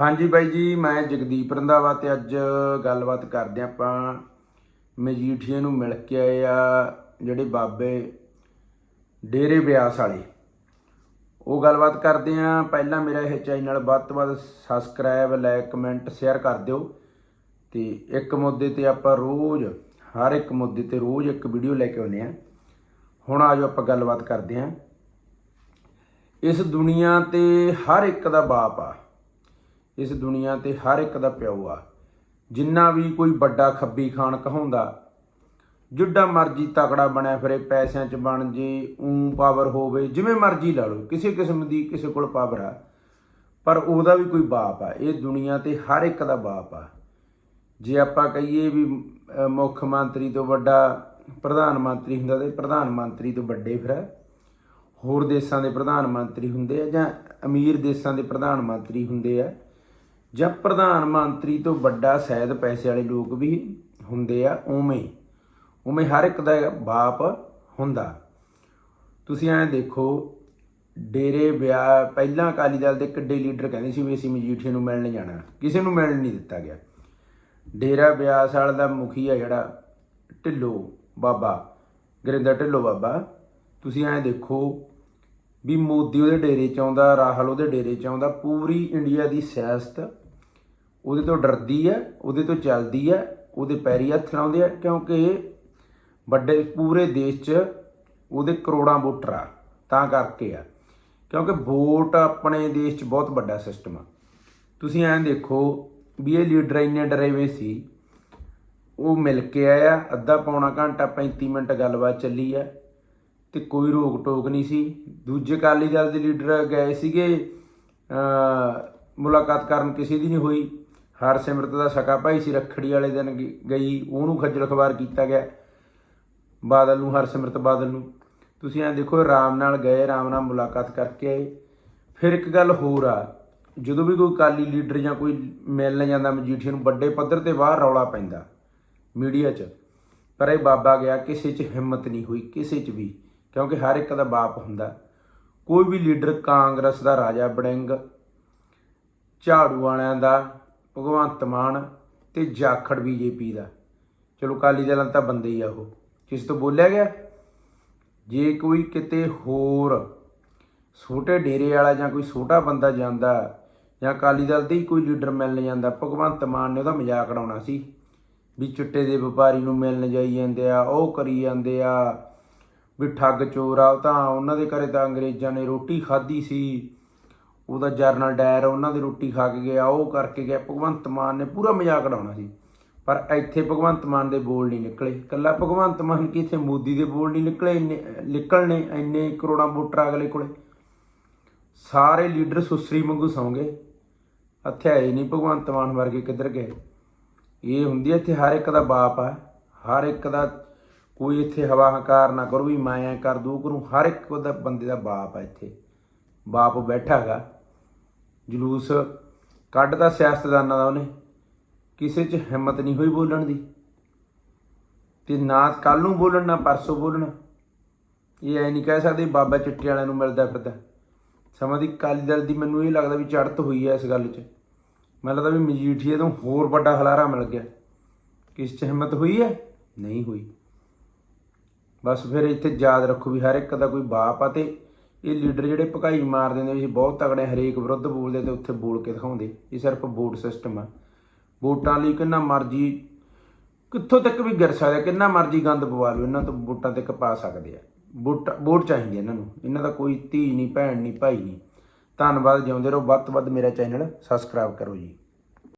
ਹਾਂਜੀ ਬਾਈ ਜੀ, ਮੈਂ ਜਗਦੀਪ ਰੰਧਾਵਾ ਤੇ ਅੱਜ ਗੱਲਬਾਤ ਕਰਦੇ ਹਾਂ ਆਪਾਂ। ਮਜੀਠੀਏ ਨੂੰ ਮਿਲ ਕੇ ਆਏ ਆ ਜਿਹੜੇ ਬਾਬੇ ਡੇਰੇ ਬਿਆਸ ਵਾਲੇ। ਉਹ ਗੱਲਬਾਤ ਕਰਦੇ ਹਾਂ। ਪਹਿਲਾਂ ਮੇਰਾ ਇਹ ਚੈਨਲ ਵੱਧ ਤੋਂ ਵੱਧ ਸਬਸਕ੍ਰਾਈਬ ਲਾਇਕ ਕਮੈਂਟ ਸ਼ੇਅਰ ਕਰ ਦਿਓ। ਤੇ ਇੱਕ ਮੁੱਦੇ ਤੇ ਆਪਾਂ ਰੋਜ਼, ਹਰ ਇੱਕ ਮੁੱਦੇ ਤੇ ਰੋਜ਼ ਇੱਕ ਵੀਡੀਓ ਲੈ ਕੇ ਆਉਂਦੇ ਹਾਂ। ਹੁਣ ਆਜੋ ਆਪਾਂ ਗੱਲਬਾਤ ਕਰਦੇ ਹਾਂ। ਇਸ ਦੁਨੀਆ ਤੇ ਹਰ ਇੱਕ ਦਾ ਬਾਪ ਆ। ਇਸ ਦੁਨੀਆ ਤੇ ਹਰ ਇੱਕ ਦਾ ਪਿਓ ਆ। ਜਿੰਨਾ ਵੀ ਕੋਈ ਵੱਡਾ ਖੱਬੀ ਖਾਨ ਕਹਾਉਂਦਾ, ਜਿੱਡਾ ਮਰਜ਼ੀ ਤਕੜਾ ਬਣਿਆ ਫਿਰੇ, ਪੈਸਿਆਂ 'ਚ ਬਣ ਜੇ ਊਂ ਪਾਵਰ ਹੋਵੇ, ਜਿਵੇਂ ਮਰਜ਼ੀ ਲਾ ਲਓ, ਕਿਸੇ ਕਿਸਮ ਦੀ ਕਿਸੇ ਕੋਲ ਪਾਵਰ ਆ। ਪਰ ਉਹਦਾ ਵੀ ਕੋਈ ਬਾਪ ਆ। ਇਹ ਦੁਨੀਆ ਤੇ ਹਰ ਇੱਕ ਦਾ ਬਾਪ ਆ। ਜੇ ਆਪਾਂ ਕਹੀਏ ਵੀ ਮੁੱਖ ਮੰਤਰੀ ਤੋਂ ਵੱਡਾ ਪ੍ਰਧਾਨ ਮੰਤਰੀ ਹੁੰਦਾ ਤੇ ਪ੍ਰਧਾਨ ਮੰਤਰੀ ਤੋਂ ਵੱਡੇ ਫਿਰ ਹੋਰ ਦੇਸ਼ਾਂ ਦੇ ਪ੍ਰਧਾਨ ਮੰਤਰੀ ਹੁੰਦੇ ਆ ਜਾਂ ਅਮੀਰ ਦੇਸ਼ਾਂ ਦੇ ਪ੍ਰਧਾਨ ਮੰਤਰੀ ਹੁੰਦੇ ਆ। ਜਾਂ ਪ੍ਰਧਾਨ ਮੰਤਰੀ ਤੋਂ ਵੱਡਾ ਸ਼ਾਇਦ ਪੈਸੇ ਵਾਲੇ ਲੋਕ ਵੀ ਹੁੰਦੇ ਆ, ਉਵੇਂ ਉਵੇਂ ਹਰ ਇੱਕ ਦਾ ਬਾਪ ਹੁੰਦਾ। ਤੁਸੀਂ ਐਂ ਦੇਖੋ, ਡੇਰੇ ਵਿਆਹ, ਪਹਿਲਾਂ ਅਕਾਲੀ ਦਲ ਦੇ ਕਿੱਡੇ ਲੀਡਰ ਕਹਿੰਦੇ ਸੀ ਵੀ ਅਸੀਂ ਮਜੀਠੀਏ ਨੂੰ ਮਿਲਣ ਜਾਣਾ, ਕਿਸੇ ਨੂੰ ਮਿਲਣ ਨਹੀਂ ਦਿੱਤਾ ਗਿਆ। ਡੇਰਾ ਬਿਆਸ ਵਾਲਾ ਦਾ ਮੁਖੀ ਆ ਜਿਹੜਾ, ਢਿੱਲੋ ਬਾਬਾ, ਗਰਿੰਦਰ ਢਿੱਲੋ ਬਾਬਾ। ਤੁਸੀਂ ਐਂ ਦੇਖੋ ਵੀ ਮੋਦੀ ਉਹਦੇ ਡੇਰੇ ਚ ਆਉਂਦਾ, ਰਾਹਲ ਉਹਦੇ ਡੇਰੇ ਚ ਆਉਂਦਾ, ਪੂਰੀ ਇੰਡੀਆ ਦੀ ਸਿਆਸਤ ਉਹਦੇ ਤੋਂ ਡਰਦੀ ਹੈ ਉਹਦੇ ਤੋਂ ਚੱਲਦੀ ਹੈ ਉਹਦੇ ਪੈਰੀ ਹੱਥ ਲਾਉਂਦੇ ਆ, ਕਿਉਂਕਿ ਵੱਡੇ, ਪੂਰੇ ਦੇਸ਼ 'ਚ ਉਹਦੇ ਕਰੋੜਾਂ ਵੋਟਰ ਆ, ਤਾਂ ਕਰਕੇ ਆ। ਕਿਉਂਕਿ ਵੋਟ ਆਪਣੇ ਦੇਸ਼ 'ਚ ਬਹੁਤ ਵੱਡਾ ਸਿਸਟਮ ਆ। ਤੁਸੀਂ ਐਂ ਦੇਖੋ ਵੀ ਇਹ ਲੀਡਰ ਇੰਨੇ ਡਰੇ ਹੋਏ ਸੀ, ਉਹ ਮਿਲ ਕੇ ਆਇਆ ਅੱਧਾ ਪੌਣਾ ਘੰਟਾ 35 ਮਿੰਟ ਗੱਲਬਾਤ ਚੱਲੀ ਆ, ਤੇ ਕੋਈ ਰੋਕ ਟੋਕ ਨਹੀਂ ਸੀ। ਦੂਜੇ ਅਕਾਲੀ ਦਲ ਦੇ ਲੀਡਰ ਗਏ ਸੀਗੇ ਮੁਲਾਕਾਤ ਕਰਨ, ਕਿਸੇ ਦੀ ਨਹੀਂ ਹੋਈ। ਹਰਸਿਮਰਤ ਦਾ ਸਕਾ ਭਾਈ ਸੀ, ਰੱਖੜੀ ਵਾਲੇ ਦਿਨ ਗ- ਗਈ, ਉਹਨੂੰ ਖੱਜਲ ਖਵਾਰ ਕੀਤਾ ਗਿਆ। ਬਾਦਲ ਨੂੰ, ਹਰਸਿਮਰਤ ਬਾਦਲ ਨੂੰ। ਤੁਸੀਂ ਐਂ ਦੇਖੋ ਆਰਾਮ ਨਾਲ ਗਏ ਆਰਾਮ ਨਾਲ ਮੁਲਾਕਾਤ ਕਰਕੇ ਆਏ। ਫਿਰ ਇੱਕ ਗੱਲ ਹੋਰ ਆ, ਜਦੋਂ ਵੀ ਕੋਈ ਕਾਲੀ ਲੀਡਰ ਜਾਂ ਕੋਈ ਮਿਲਣ ਜਾਂਦਾ, ਮਜੀਠੀਆ ਨੂੰ ਵੱਡੇ ਪੱਧਰ ਤੇ ਬਾਹਰ ਰੌਲਾ ਪੈਂਦਾ, ਮੀਡੀਆ 'ਚ। ਪਰ ਇਹ ਬਾਬਾ ਗਿਆ, ਕਿਸੇ 'ਚ ਹਿੰਮਤ ਨਹੀਂ ਹੋਈ, ਕਿਸੇ 'ਚ ਵੀ, ਕਿਉਂਕਿ ਹਰ ਇੱਕ ਦਾ ਬਾਪ ਹੁੰਦਾ। ਕੋਈ ਵੀ ਲੀਡਰ ਕਾਂਗਰਸ ਦਾ ਰਾਜਾ ਬੜਿੰਗ, ਝਾੜੂ ਵਾਲਿਆਂ ਦਾ ਭਗਵੰਤ ਮਾਨ ਤੇ ਜਾਖੜ ਬੀਜੇਪੀ ਦਾ। ਚਲੋ ਕਾਲੀ ਦਲ ਤਾਂ ਬੰਦੇ ਹੀ ਆ ਉਹ। ਕਿਸ ਤੋਂ ਬੋਲਿਆ ਗਿਆ? ਜੇ ਕੋਈ ਕਿਤੇ ਹੋਰ ਛੋਟੇ ਡੇਰੇ ਵਾਲਾ ਜਾਂ ਕੋਈ ਛੋਟਾ ਬੰਦਾ ਜਾਂਦਾ ਜਾਂ ਅਕਾਲੀ ਦਲ ਦੇ ਹੀ ਕੋਈ ਲੀਡਰ ਮਿਲਣ ਜਾਂਦਾ, ਭਗਵੰਤ ਮਾਨ ਨੇ ਉਹਦਾ ਮਜ਼ਾਕ ਉਡਾਉਣਾ ਸੀ। ਵੀ ਚਿੱਟੇ ਦੇ ਵਪਾਰੀ ਨੂੰ ਮਿਲਣ ਜਾਈ ਜਾਂਦੇ ਆ, ਉਹ ਕਰੀ ਜਾਂਦੇ ਆ। ਵੀ ਠੱਗ ਚੋਰ ਆ, ਉਹ ਤਾਂ ਉਹਨਾਂ ਦੇ ਘਰੇ ਤਾਂ ਅੰਗਰੇਜ਼ਾਂ ਨੇ ਰੋਟੀ ਖਾਧੀ ਸੀ। ਉਹਦਾ ਜਰਨਲ ਡਾਇਰ ਉਹਨਾਂ ਦੀ ਰੋਟੀ ਖਾ ਕੇ ਗਿਆ, ਉਹ ਕਰਕੇ ਗਿਆ, ਭਗਵੰਤ ਮਾਨ ਨੇ ਪੂਰਾ ਮਜ਼ਾਕ ਉਡਾਉਣਾ ਸੀ। ਪਰ ਇੱਥੇ ਭਗਵੰਤ ਮਾਨ ਦੇ ਬੋਲ ਨਹੀਂ ਨਿਕਲੇ। ਕੱਲਾ ਭਗਵੰਤ ਮਾਨ ਕੀ ਇੱਥੇ ਮੋਦੀ ਦੇ ਬੋਲ ਨਹੀਂ ਨਿਕਲੇ, ਇੰਨੇ, ਨਿਕਲਣੇ, ਇੰਨੇ ਕਰੋੜਾਂ ਵੋਟਰ ਅਗਲੇ ਕੋਲੇ? ਸਾਰੇ ਲੀਡਰ ਸੁਸਰੀ ਵਾਂਗੂ ਸੌਂਗੇ ਇੱਥੇ ਆਏ ਨਹੀਂ ਭਗਵੰਤ ਮਾਨ ਵਰਗੇ ਕਿੱਧਰ ਗਏ? ਇਹ ਹੁੰਦੀ ਇੱਥੇ ਹਰ ਇੱਕ ਦਾ ਬਾਪ ਆ। ਹਰ ਇੱਕ ਦਾ ਕੋਈ ਇੱਥੇ ਹਵਾ ਹੰਕਾਰ ਨਾ ਕਰੂ ਵੀ ਮੈਂ ਐ ਕਰ, ਦੂ ਕਰੂੰ। ਹਰ ਇੱਕ ਦਾ ਬੰਦੇ ਦਾ ਬਾਪ ਆ ਇੱਥੇ। ਬਾਪ ਬੈਠਾ ਹੈਗਾ। ਜਲੂਸ ਕੱਢਦਾ ਸਿਆਸਤਦਾਨਾਂ ਦਾ ਉਹਨੇ। ਕਿਸੇ 'ਚ ਹਿੰਮਤ ਨਹੀਂ ਹੋਈ ਬੋਲਣ ਦੀ। ਤੇ ਨਾ ਕੱਲ ਨੂੰ ਬੋਲਣ, ਨਾ ਪਰਸੋਂ ਬੋਲਣ। ਇਹ ਐ ਨਹੀਂ ਕਹਿ ਸਕਦੇ ਬਾਬਾ ਚਿੱਟੇ ਵਾਲਿਆਂ ਨੂੰ ਮਿਲਦਾ ਫਿਰਦਾ। ਸਮਾਂ ਦੀ ਕਾਲੀ ਦਲ ਦੀ ਮੈਨੂੰ ਇਹ ਲੱਗਦਾ ਵੀ ਚੜ੍ਹਤ ਹੋਈ ਐ ਇਸ ਗੱਲ 'ਚ। ਮੈਨੂੰ ਲੱਗਦਾ ਵੀ ਮਜੀਠੀਏ ਤੋਂ ਹੋਰ ਵੱਡਾ ਹਲਾਰਾ ਮਿਲ ਗਿਆ। ਕਿਸ 'ਚ ਹਿੰਮਤ ਹੋਈ ਐ ਨਹੀਂ ਹੋਈ। ਬਸ ਫਿਰ ਇੱਥੇ ਯਾਦ ਰੱਖੋ ਵੀ ਹਰ ਇੱਕ ਦਾ ਕੋਈ ਬਾਪ ਆ ਤੇ ਇਹ ਲੀਡਰ ਜਿਹੜੇ ਭਕਾਈ ਮਾਰ ਦਿੰਦੇ ਵੀ ਬਹੁਤ ਤਗੜੇ ਹਰੇਕ ਵਿਰੁੱਧ ਬੋਲਦੇ ਤੇ ਉੱਥੇ ਬੋਲ ਕੇ ਦਿਖਾਉਂਦੇ। ਇਹ ਸਿਰਫ ਵੋਟ ਸਿਸਟਮ ਆ। ਵੋਟਾਂ ਲਈ ਕਿੰਨਾ ਮਰਜ਼ੀ, ਕਿੱਥੋਂ ਤੱਕ ਵੀ ਗਿਰ ਸਕਦੇ, ਕਿੰਨਾ ਮਰਜ਼ੀ ਗੰਦ ਪਵਾ ਲਓ, ਇਹਨਾਂ ਤੋਂ ਵੋਟਾਂ ਤੱਕ ਪਾ ਸਕਦੇ ਆ। ਵੋਟ ਵੋਟ ਚਾਹੀਦੀ ਇਹਨਾਂ ਨੂੰ। ਇਹਨਾਂ ਦਾ ਕੋਈ ਧੀ ਨਹੀਂ, ਭੈਣ ਨਹੀਂ, ਭਾਈ ਨਹੀਂ। ਧੰਨਵਾਦ, ਜਿਉਂਦੇ ਰਹੋ। ਵੱਧ ਤੋਂ ਵੱਧ ਮੇਰਾ ਚੈਨਲ ਸਬਸਕ੍ਰਾਈਬ ਕਰੋ ਜੀ।